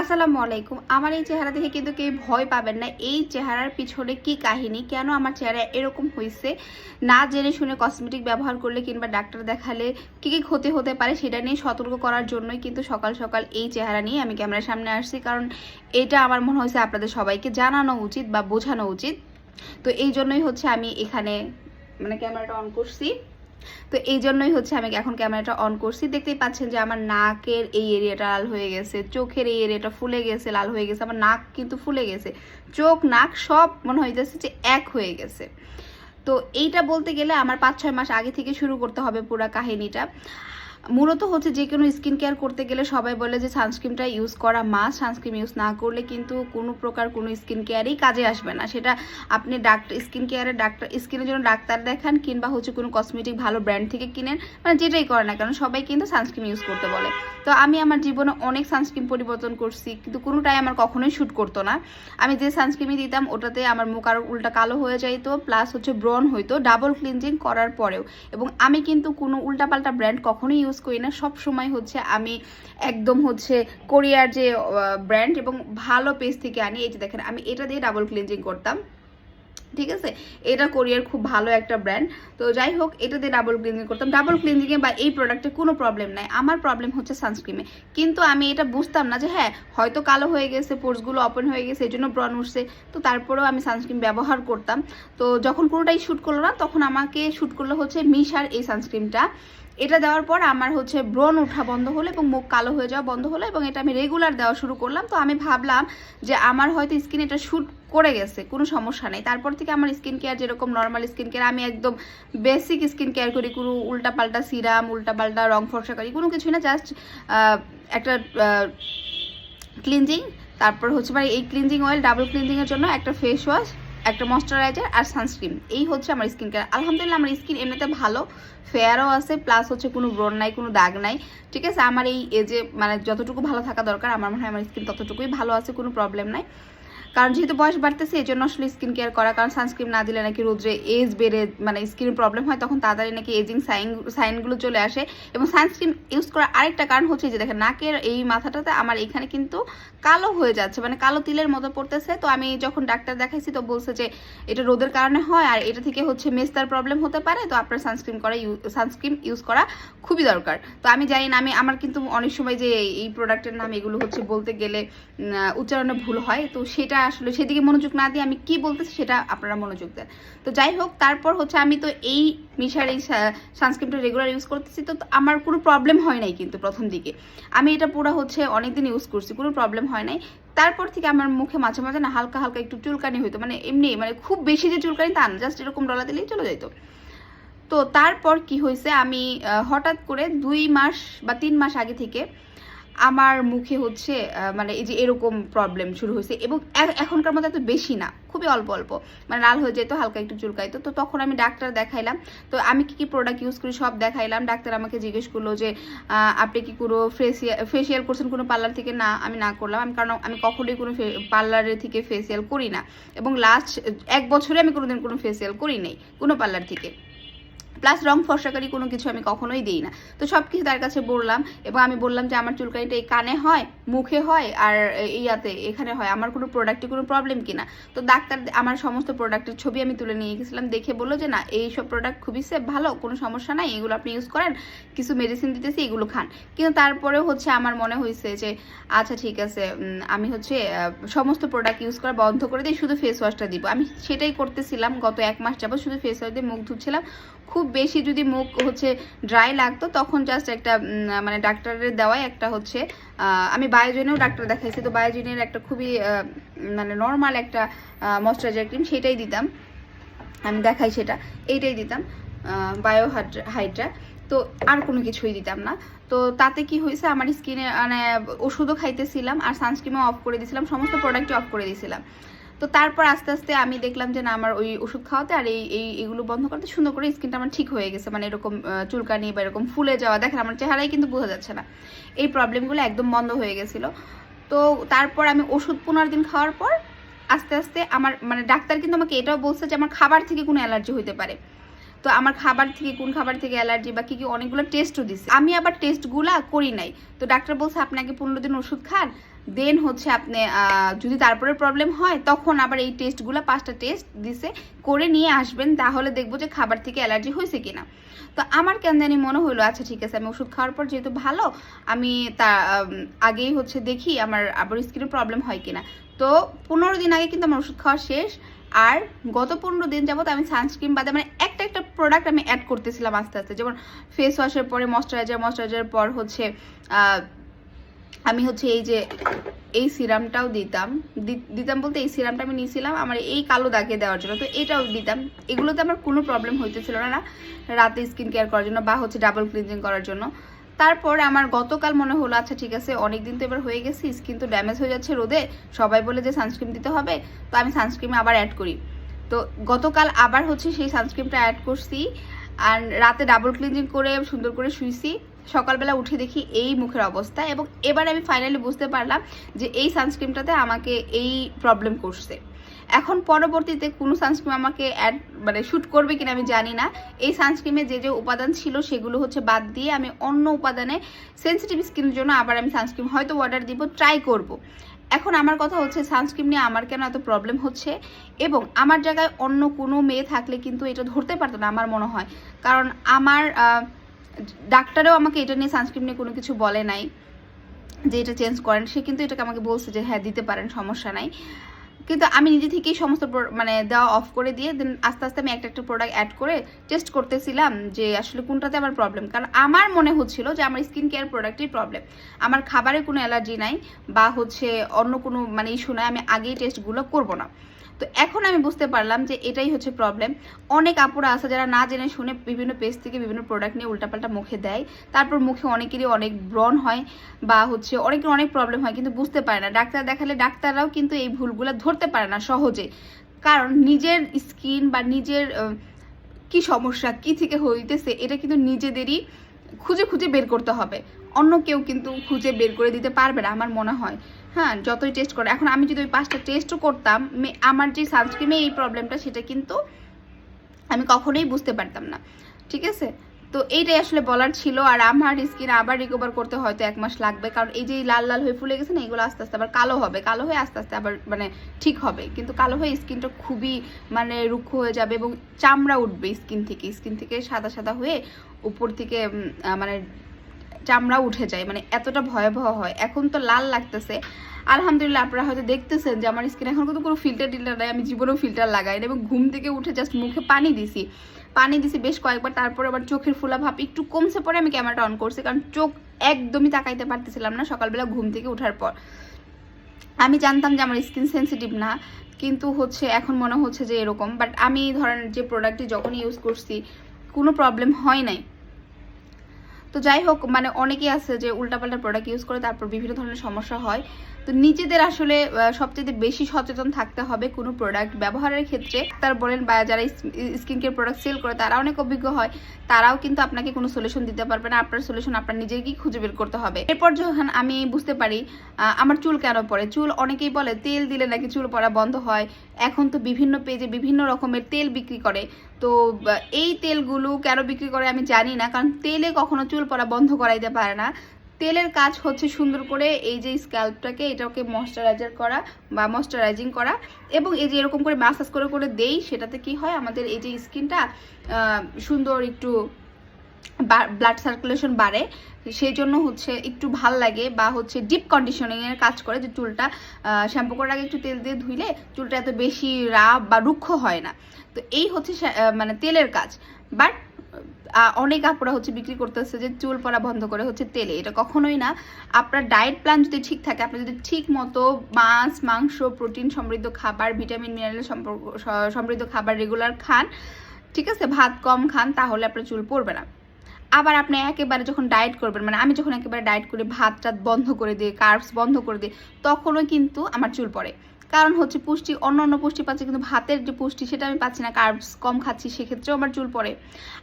আসসালামু আলাইকুম। আমার এই চেহারা দেখে কিন্তু কেউ ভয় পাবেন না। এই চেহারার পিছনে কি কাহিনী? কেন আমার চেহারা এরকম হয়েছে না জেনে শুনে কসমেটিক ব্যবহার করলে কিংবা ডাক্তার দেখালে কি কি ক্ষতি হতে পারে সেটা নিয়ে সতর্ক করার জন্যই কিন্তু সকাল সকাল এই চেহারা নিয়ে আমি ক্যামেরার সামনে আসছি। কারণ এটা আমার মনে হয়েছে আপনাদের সবাইকে জানানো উচিত বা বোঝানো উচিত। তো এই জন্যই হচ্ছে আমি এখানে মানে ক্যামেরাটা অন করছি। তো এই জন্যই হচ্ছে আমি এখন ক্যামেরাটা অন করছি। দেখতেই পাচ্ছেন যে আমার নাকের এই এরিয়াটা লাল হয়ে গেছে, চোখের এই এরিয়াটা ফুলে গেছে, লাল হয়ে গেছে, আমার নাক কিন্তু ফুলে গেছে। চোখ, নাক সব মনে হয়ে যাচ্ছে যে এক হয়ে গেছে। তো এইটা বলতে গেলে আমার পাঁচ ছয় মাস আগে থেকে শুরু করতে হবে পুরো কাহিনীটা। মূলত হচ্ছে যে কোনো স্কিন কেয়ার করতে গেলে সবাই বলে যে সানস্ক্রিনটা ইউজ করা মাস সানস্ক্রিন ইউজ না করলে কিন্তু কোনো প্রকার কোনো স্কিন কেয়ারই কাজে আসবে না। সেটা আপনি ডাক্তার স্কিন কেয়ারের ডাক্তার স্কিনের জন্য ডাক্তার দেখান কিংবা হচ্ছে কোনো কসমেটিক ভালো ব্র্যান্ড থেকে কিনেন মানে যেটাই করে না কারণ সবাই কিন্তু সানস্ক্রিন ইউজ করতে বলে। তো আমি আমার জীবনে অনেক সানস্ক্রিন পরিবর্তন করছি, কিন্তু কোনোটাই আমার কখনোই শ্যুট করতো না। আমি যে সানস্ক্রিনই দিতাম, ওটাতে আমার মুখ আরও উল্টা কালো হয়ে যাইতো প্লাস হচ্ছে ব্রন হইতো ডাবল ক্লিনজিং করার পরেও। এবং আমি কিন্তু কোনো উল্টাপাল্টা ব্র্যান্ড কখনোই ইউজ করি না। সব সময় হচ্ছে আমি একদম হচ্ছে কোরিয়ার যে ব্র্যান্ড এবং ভালো পেজ থেকে আনি। এই যে দেখেন, আমি এটা দিয়ে ডাবল ক্লিনজিং করতাম। ঠিক আছে? এটা কোরিয়ার খুব ভালো একটা ব্র্যান্ড তো যাই হোক, এটা দিয়ে ডাবল ক্লিনজিং করতাম। ডাবল ক্লিনজিংয়ে বা এই প্রোডাক্টে কোনো প্রবলেম নাই। আমার প্রবলেম হচ্ছে সানস্ক্রিমে কিন্তু আমি এটা বুঝতাম না যে হ্যাঁ হয়তো কালো হয়ে গেছে পোর্সগুলো ওপেন হয়ে গেছে এই জন্য ব্রন উঠছে তো তারপরেও আমি সানস্ক্রিন ব্যবহার করতাম। তো যখন কোনোটাই শ্যুট করল না, তখন আমাকে শ্যুট করল হচ্ছে মিশার এই সানস্ক্রিনটা এটা দেওয়ার পর আমার হচ্ছে ব্রণ ওঠা বন্ধ হলো এবং মুখ কালো হয়ে যাওয়া বন্ধ হলো এবং এটা আমি রেগুলার দেওয়া শুরু করলাম। তো আমি ভাবলাম যে আমার হয়তো স্কিন এটা শ্যুট করে গেছে, কোনো সমস্যা নেই। তারপর থেকে আমার স্কিন কেয়ার যেরকম নর্মাল স্কিন কেয়ার আমি একদম বেসিক স্কিন কেয়ার করি, কোনো উল্টাপাল্টা সিরাম উল্টাপাল্টা রং ফর্সা করি, কোনো কিছুই না জাস্ট একটা ক্লিনজিং তারপর হচ্ছে মানে এই ক্লিনজিং অয়েল ডাবল ক্লিনজিংয়ের জন্য একটা ফেস ওয়াশ একটা ময়শ্চারাইজার আর সানস্ক্রিন। এই হচ্ছে আমার স্কিন কেয়ার। আলহামদুলিল্লাহ আমার স্কিন এমনিতে ভালো, ফেয়ারও আছে, প্লাস হচ্ছে কোনো ব্রণ নাই, কোনো দাগ নাই। ঠিক আছে? আমার এই এজে মানে যতটুকু ভালো থাকা দরকার, আমার মনে হয় আমার স্কিন ততটুকুই ভালো আছে, কোনো প্রবলেম নাই। কারণ যেহেতু বয়স বাড়তেছে এই জন্য আসলে স্কিন কেয়ার করা, কারণ সানস্ক্রিন না দিলে নাকি রোদ্রে এজ বেড়ে মানে স্কিনের প্রবলেম হয়, তখন তাড়াতাড়ি নাকি এজিং সাইন সাইনগুলো চলে আসে। এবং সানস্ক্রিন ইউজ করার আরেকটা কারণ হচ্ছে যে দেখেন, নাকের এই মাথাটাতে আমার এখানে কিন্তু কালো হয়ে যাচ্ছে মানে কালো তিলের মতো পড়তেছে। তো আমি যখন ডাক্তার দেখাইছি, তো বলছে যে এটা রোদের কারণে হয়, আর এটা থেকে হচ্ছে মেস্তার প্রবলেম হতে পারে। তো আপনার সানস্ক্রিন করা সানস্ক্রিন ইউজ করা খুবই দরকার। তো আমি জানি না, আমি, আমার কিন্তু অনেক সময় যে এই প্রোডাক্টের নাম এগুলো হচ্ছে বলতে গেলে উচ্চারণে ভুল হয়। তো সেটা আসলে সেদিকে মনোযোগ না দিয়ে আমি কি বলতেছি সেটা আপনারা মনোযোগ দেন। তো যাই হোক, তারপর হচ্ছে আমি তো এই মিশার, এই সানস্ক্রিনটা রেগুলার ইউজ করতেছি। তো আমার কোনো প্রবলেম হয় নাই কিন্তু প্রথম দিকে। আমি এটা পুরো হচ্ছে অনেকদিন ইউজ করছি, কোনো প্রবলেম হয় নাই। তারপর থেকে আমার মুখে মাঝে মাঝে না হালকা হালকা একটু চুলকানি হইতো। মানে এমনি মানে খুব বেশি যে চুলকানি তা না জাস্ট এরকম ডলা দিলেই চলে যেত তো তারপর কি হয়েছে আমি হঠাৎ করে দুই মাস বা তিন মাস আগে থেকে আমার মুখে হচ্ছে মানে এই যে এরকম প্রবলেম শুরু হয়েছে এবং এখনকার মধ্যে এত বেশি না, খুবই অল্প অল্প। মানে লাল হয়ে যেত, হালকা একটু চুলকাইতো তো তখন আমি ডাক্তার দেখাইলাম। তো আমি কি কি প্রোডাক্ট ইউজ করি সব দেখাইলাম। ডাক্তার আমাকে জিজ্ঞেস করল যে আপনি কি কোনো ফেসিয়াল ফেসিয়াল করছেন কোনো পার্লার থেকে? না, আমি না করলাম। আমি কারণ আমি কখনোই কোনো পার্লারের থেকে ফেসিয়াল করি না। এবং লাস্ট এক বছরে আমি কোনোদিন কোনো ফেসিয়াল করি নাই, কোনো পার্লার থেকে। প্লাস রং ফর্সাকারি কোনো কিছু আমি কখনোই দিই না। তো সব কিছু তার কাছে বললাম এবং আমি বললাম যে আমার চুলকানিটা এই কানে হয়, মুখে হয় আর ইয়াতে এখানে হয়। আমার কোনো প্রোডাক্টে কোনো প্রবলেম কিনা। তো ডাক্তার আমার সমস্ত প্রোডাক্টের ছবি আমি তুলে নিয়ে গেছিলাম, দেখে বলল যে না এই সব প্রোডাক্ট খুবই সেফ ভালো, কোনো সমস্যা নাই, এগুলো আপনি ইউজ করেন, কিছু মেডিসিন দিতেছি, এগুলো খান। কিন্তু তারপরেও হচ্ছে আমার মনে হয়েছে যে আচ্ছা ঠিক আছে আমি হচ্ছে সমস্ত প্রোডাক্ট ইউজ করা বন্ধ করে দিই, শুধু ফেস ওয়াশটা দিব। আমি সেটাই করতেছিলাম, গত এক মাস যাব শুধু ফেস ওয়াশ দিয়ে মুখ ধুচ্ছিলাম। খুব বেশি যদি মুখ হচ্ছে ড্রাই লাগতো, তখন জাস্ট একটা মানে ডাক্তারের দেওয়ায় একটা হচ্ছে আমি বায়োজনেও ডাক্তার দেখাইছি, তো বায়োজনের একটা খুবই মানে নর্মাল একটা ময়শ্চারাইজার ক্রিম সেটাই দিতাম। আমি দেখাই সেটা, এইটাই দিতাম বায়ো হাইড্রা তো আর কোনো কিছুই দিতাম না। তো তাতে কি হয়েছে, আমার স্কিনে মানে ওষুধও খাইতেছিলাম, আর সানস্ক্রিমও অফ করে দিয়েছিলাম সমস্ত প্রোডাক্টই অফ করে দিয়েছিলাম তো তারপর আস্তে আস্তে আমি দেখলাম যে না, আমার ওই ওষুধ খাওয়াতে আর এই এই, এগুলো বন্ধ করতে সুন্দর করে স্কিনটা আমার ঠিক হয়ে গেছে। মানে এরকম চুলকানি বা এরকম ফুলে যাওয়া, দেখেন আমার চেহারাই কিন্তু বোঝা যাচ্ছে না। এই প্রবলেমগুলো একদম বন্ধ হয়ে গেছিল। তো তারপর আমি ওষুধ পনেরো দিন খাওয়ার পর আস্তে আস্তে আমার মানে ডাক্তার কিন্তু আমাকে এটাও বলছে যে আমার খাবার থেকে কোনো অ্যালার্জি হতে পারে। তো আমার খাবার থেকে, কোন খাবার থেকে অ্যালার্জি বা কী কী অনেকগুলো টেস্টও দিচ্ছে আমি আবার টেস্টগুলা করি নাই। তো ডাক্তার বলছে, আপনাকে পনেরো দিন ওষুধ খান দেন হচ্ছে আপনি যদি তারপরে প্রবলেম হয়, তখন আবার এই টেস্টগুলো পাঁচটা টেস্ট দিছে, করে নিয়ে আসবেন, তাহলে দেখব যে খাবার থেকে অ্যালার্জি হয়েছে কিনা। তো আমার কেন জানি মনে হলো আচ্ছা ঠিক আছে, আমি ওষুধ খাওয়ার পর যেহেতু ভালো, আমি তা আগেই হচ্ছে দেখি আমার আবার স্কিনে প্রবলেম হয় কিনা। তো পনেরো দিন আগে কিন্তু আমার ওষুধ খাওয়া শেষ, আর গত পনেরো দিন যাবত আমি সানস্ক্রিন বাদে মানে একটা একটা প্রোডাক্ট আমি অ্যাড করতেছিলাম আস্তে আস্তে। যেমন ফেস ওয়াশের পরে ময়শ্চারাইজার ময়শ্চারাইজারের পর হচ্ছে আমি হচ্ছে এই যে, এই সিরামটাও দিতাম। দিতাম বলতে এই সিরামটা আমি নিয়েছিলাম, আমার এই কালো দাগে দেওয়ার জন্য। তো এটাও দিতাম। এগুলোতে আমার কোনো প্রবলেম হইতেছিল না না। রাতে স্কিন কেয়ার করার জন্য বা হচ্ছে ডাবল ক্লিনজিং করার জন্য। তারপর আমার গতকাল মনে হলো আচ্ছা ঠিক আছে অনেক দিন তো এবার হয়ে গেছে স্কিন তো ড্যামেজ হয়ে যাচ্ছে রোদে, সবাই বলে যে সানস্ক্রিন দিতে হবে, তো আমি সানস্ক্রিন আবার অ্যাড করি। তো গতকাল আবার হচ্ছে সেই সানস্ক্রিনটা অ্যাড করছি, আর রাতে ডাবল ক্লিনজিং করে সুন্দর করে শুইছি। সকালবেলা উঠে দেখি এই মুখের অবস্থা এবং এবার আমি ফাইনালি বুঝতে পারলাম যে এই সানস্ক্রিনটাতে আমাকে এই প্রবলেম করছে। এখন পরবর্তীতে কোনো সানস্ক্রিন আমাকে অ্যাড মানে শ্যুট করবে কিনা আমি জানি না। এই সানস্ক্রিমে যে যে উপাদান ছিল সেগুলো হচ্ছে বাদ দিয়ে আমি অন্য উপাদানে সেন্সিটিভ স্কিনের জন্য আবার আমি সানস্ক্রিন হয়তো অর্ডার দিব ট্রাই করব। এখন আমার কথা হচ্ছে সানস্ক্রিন নিয়ে আমার কেন এত প্রবলেম হচ্ছে? এবং আমার জায়গায় অন্য কোনো মেয়ে থাকলে কিন্তু এটা ধরতে পারতো না আমার মনে হয়। কারণ আমার ডাক্তারও আমাকে এটা নিয়ে সানস্ক্রিন নিয়ে কোনো কিছু বলে নাই যে এটা চেঞ্জ করেন। সে কিন্তু এটাকে আমাকে বলছে যে হ্যাঁ দিতে পারেন, সমস্যা নাই। কিন্তু আমি নিজে থেকেই সমস্ত মানে দেওয়া অফ করে দিয়ে দেন আস্তে আস্তে আমি একটা একটা প্রোডাক্ট অ্যাড করে টেস্ট করতেছিলাম যে, আসলে কোনটাতে আমার প্রবলেম কারণ আমার মনে হচ্ছিল যে, আমার স্কিন কেয়ার প্রোডাক্টই প্রবলেম আমার খাবারে কোনো অ্যালার্জি নাই বা হচ্ছে অন্য কোনো মানে ইস্যু নাই, আমি আগেই টেস্টগুলো করব না। তো এখন আমি বুঝতে পারলাম যে এটাই হচ্ছে প্রবলেম অনেক আপুরা আছে যারা না জেনে শুনে বিভিন্ন পেজ থেকে বিভিন্ন প্রোডাক্ট নিয়ে উল্টাপাল্টা মুখে দেয়। তারপর মুখে অনেকেরই অনেক ব্রণ হয় বা হচ্ছে অনেকের অনেক প্রবলেম হয় কিন্তু বুঝতে পারে না। ডাক্তার দেখালে ডাক্তাররাও কিন্তু এই ভুলগুলো ধরতে পারে না সহজে। কারণ নিজের স্কিন বা নিজের কি সমস্যা, কি থেকে হইতেছে এটা কিন্তু নিজেদেরই খুঁজে খুঁজে বের করতে হবে। অন্য কেউ কিন্তু খুঁজে বের করে দিতে পারবে না, আমার মনে হয়। হ্যাঁ যতই টেস্ট করে। এখন আমি যদি ওই পাঁচটা টেস্টও করতাম আমার যে সানস্ক্রিনে এই প্রবলেমটা সেটা কিন্তু আমি কখনোই বুঝতে পারতাম না। ঠিক আছে? তো এইটাই আসলে বলার ছিল। আর আমার স্কিন আবার রিকভার করতে হয়তো এক মাস লাগবে। কারণ এই যে লাল লাল হয়ে ফুলে গেছে না, এগুলো আস্তে আস্তে আবার কালো হবে। কালো হয়ে আস্তে আস্তে আবার মানে ঠিক হবে। কিন্তু কালো হয়ে স্কিনটা খুবই মানে রুক্ষ হয়ে যাবে এবং চামড়া উঠবে স্কিন থেকে। স্কিন থেকে সাদা সাদা হয়ে উপর থেকে মানে চামড়া উঠে যায় মানে এতটা ভয়াবহ হয়। এখন তো লাল লাগতেছে। আলহামদুলিল্লাহ আপনারা হয়তো দেখতেছেন যে আমার স্কিন এখন কিন্তু কোনো ফিল্টার টিল্টার নাই, আমি জীবনেও ফিল্টার লাগাই না এবং ঘুম থেকে উঠে জাস্ট মুখে পানি দিছি। পানি দিছি বেশ কয়েকবার, তারপরে আবার চোখের ফোলা ভাব একটু কমছে পরে আমি ক্যামেরাটা অন করছি, কারণ চোখ একদমই তাকাইতে পারতেছিলাম না সকালবেলা ঘুম থেকে ওঠার পর। আমি জানতাম যে আমার স্কিন সেনসিটিভ না, কিন্তু হচ্ছে এখন মনে হচ্ছে যে এরকম। বাট আমি ধরেন যে প্রোডাক্টটি যখন ইউজ করছি, কোনো প্রবলেম হয় নাই। তো যাই হোক মানে অনেকেই আছে যে উল্টাপাল্টা প্রোডাক্ট ইউজ করে তারপর বিভিন্ন ধরনের সমস্যা হয়। তো নিজেদের আসলে সবচেয়ে বেশি সচেতন থাকতে হবে কোনো প্রোডাক্ট ব্যবহারের ক্ষেত্রে। তার বলেন বা যারা স্কিন কেয়ার প্রোডাক্ট সেল করে, তারা অনেক অভিজ্ঞ হয়। তারাও কিন্তু আপনাকে কোনো সলিউশন দিতে পারবে না। আপনার সলিউশন আপনার নিজেকেই খুঁজে বের করতে হবে। এরপর যখন আমি বুঝতে পারি আমার চুল কেন পড়ে? চুল অনেকেই বলে, তেল দিলে নাকি চুল পড়া বন্ধ হয়। এখন তো বিভিন্ন পেজে বিভিন্ন রকমের তেল বিক্রি করে। তো এই তেলগুলো কেন বিক্রি করে আমি জানি না। কারণ তেলে কখনো চুল পড়া বন্ধ করাইতে পারে না। তেলের কাজ হচ্ছে সুন্দর করে এই যে স্ক্যাল্পটাকে এটাকে ময়শ্চারাইজার করা বা ময়শ্চারাইজিং করা এবং এই যে এরকম করে ম্যাসাজ করে করে দেই, সেটাতে কি হয় আমাদের এই যে স্কিনটা সুন্দর একটু ব্লাড সার্কুলেশন বাড়ে। সেই জন্য হচ্ছে একটু ভালো লাগে বা হচ্ছে ডিপ কন্ডিশনিংয়ের কাজ করে যে চুলটা শ্যাম্পু করার আগে একটু তেল দিয়ে ধুইলে চুলটা এত বেশি রাব বা রুক্ষ হয় না। তো এই হচ্ছে মানে তেলের কাজ। বাট অনেক আপুরা হচ্ছে বিক্রি করতেছে যে চুল পড়া বন্ধ করে হচ্ছে তেলে। এটা কখনোই না। আপনার ডায়েট প্ল্যান যদি ঠিক থাকে, আপনি যদি ঠিক মতো মাছ, মাংস প্রোটিন সমৃদ্ধ খাবার ভিটামিন মিনারেল সমৃদ্ধ খাবার রেগুলার খান, ঠিক আছে, ভাত কম খান, তাহলে আপনার চুল পড়বে না। আবার আপনি একেবারে যখন ডায়েট করবেন মানে আমি যখন একেবারে ডায়েট করে ভাত টাত বন্ধ করে দিই কার্বস বন্ধ করে দিই, তখনও কিন্তু আমার চুল পড়ে। কারণ হচ্ছে পুষ্টি অন্য অন্য পুষ্টি পাচ্ছি, কিন্তু ভাতের যে পুষ্টি সেটা আমি পাচ্ছি না কার্বস কম খাচ্ছি, সেক্ষেত্রেও আমার চুল পড়ে।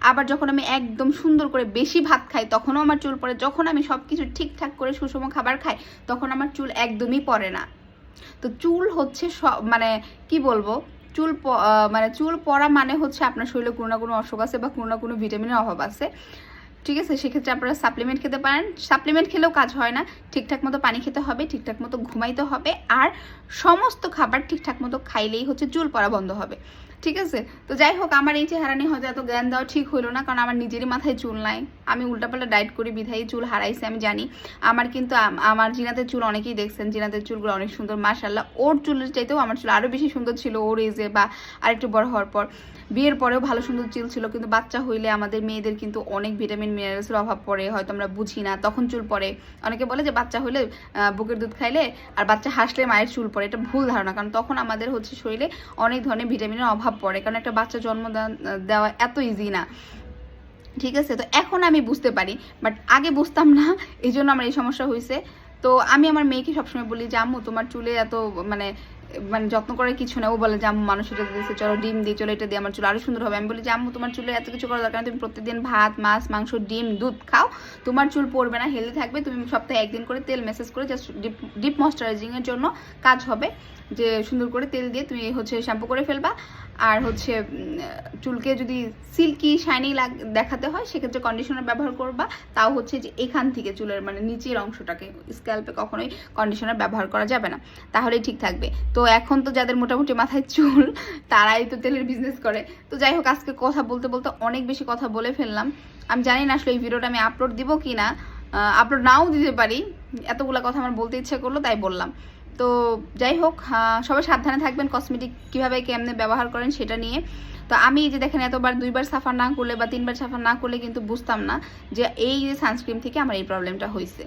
আবার যখন আমি একদম সুন্দর করে বেশি ভাত খাই, তখনও আমার চুল পড়ে। যখন আমি সব কিছু ঠিকঠাক করে সুষম খাবার খাই, তখন আমার চুল একদমই পড়ে না। তো চুল হচ্ছে মানে কি বলব? চুল মানে চুল পড়া মানে হচ্ছে আপনার শরীরে কোনো না কোনো অসুখ আছে বা কোনো না কোনো ভিটামিনের অভাব আছে। ঠিক আছে? সেক্ষেত্রে আপনারা সাপ্লিমেন্ট খেতে পারেন। সাপ্লিমেন্ট খেলেও কাজ হয় না। ঠিকঠাক মতো পানি খেতে হবে, ঠিকঠাক মতো ঘুমাইতে হবে। আর সমস্ত খাবার ঠিকঠাক মতো খাইলেই হচ্ছে চুল পড়া বন্ধ হবে। ঠিক আছে? তো যাই হোক আমার এই চেহারা নিয়ে হয়তো এত জ্ঞান দেওয়া ঠিক হলো না কারণ আমার নিজেরই মাথায় চুল নাই। আমি উল্টাপাল্টা ডায়েট করি বিধায়ী চুল হারাইছে আমি জানি। আমার কিন্তু আমার জিনাতের চুল অনেকেই দেখছেন জিনাতের চুলগুলো অনেক সুন্দর মাশাল্লাহ ওর চুলের চাইতেও আমার চুল আরও বেশি সুন্দর ছিল ওর এজে বা আরেকটু বড় হওয়ার পর। বিয়ের পরেও ভালো সুন্দর চুল ছিল কিন্তু বাচ্চা হইলে আমাদের মেয়েদের কিন্তু অনেক ভিটামিন মিনারেলসের অভাব পড়ে হয়তো আমরা বুঝি না তখন চুল পড়ে। অনেকে বলে যে বাচ্চা আহ, বুকের দুধ খাইলে আর বাচ্চা হাসলে মায়ের চুল পড়ে এটা ভুল ধারণা কারণ তখন আমাদের হচ্ছে শরীরে অনেক ধরনের ভিটামিনের অভাব পড়ে, কারণ একটা বাচ্চা জন্ম দেওয়া এত ইজি না। ঠিক আছে? তো এখন আমি বুঝতে পারি বাট আগে বুঝতাম না, এই জন্য আমার এই সমস্যা হয়েছে তো আমি আমার মেয়েকে সবসময় বলি যে, আম্মু, তোমার চুলে এত মানে মানে যত্ন করে কিছু না। ও বলে যে, আম্মু মানুষ এটা দিয়েছে চলো ডিম দিয়ে, চলো এটা দিয়ে আমার চুল। আরও সুন্দর হবে। আমি বলি যে, আম্মু, তোমার চুলে এত কিছু করা দরকার তুমি প্রতিদিন ভাত, মাছ, মাংস, ডিম, দুধ খাও। তোমার চুল পড়বে না হেলদি থাকবে। তুমি সপ্তাহে একদিন করে তেল মেসেজ করে জাস্ট ডিপ ডিপ ময়শ্চারাইজিং এর জন্য কাজ হবে। যে, সুন্দর করে তেল দিয়ে তুমি হচ্ছে শ্যাম্পু করে ফেলবা। আর হচ্ছে চুলকে যদি সিল্কি শাইনি লাগ, দেখাতে হয়, সেক্ষেত্রে কন্ডিশনার ব্যবহার করবা। তাও হচ্ছে যে, এখান থেকে চুলের মানে নিচের অংশটাকে স্ক্যাল্পে কখনোই কন্ডিশনার ব্যবহার করা যাবে না। তাহলেই ঠিক থাকবে। তো এখন তো যাদের মোটামুটি মাথায় চুল, তারাই তো তেলের বিজনেস করে। তো যাই হোক, আজকে কথা বলতে বলতে অনেক বেশি কথা বলে ফেললাম। আমি জানি না আসলে এই ভিডিওটা আমি আপলোড দিব কি না আপলোড নাও দিতে পারি। এতগুলা কথা আমার বলতে ইচ্ছে করল, তাই বললাম। তো যাই হোক সবাই সাবধানে থাকবেন কসমেটিক কীভাবে কেমনে ব্যবহার করেন সেটা নিয়ে। তো আমি যে দেখেন, এতবার দুইবার সাফার না করলে বা তিনবার সাফার না করলে কিন্তু বুঝতাম না যে এই যে সানস্ক্রিন থেকে আমার এই প্রবলেমটা হয়েছে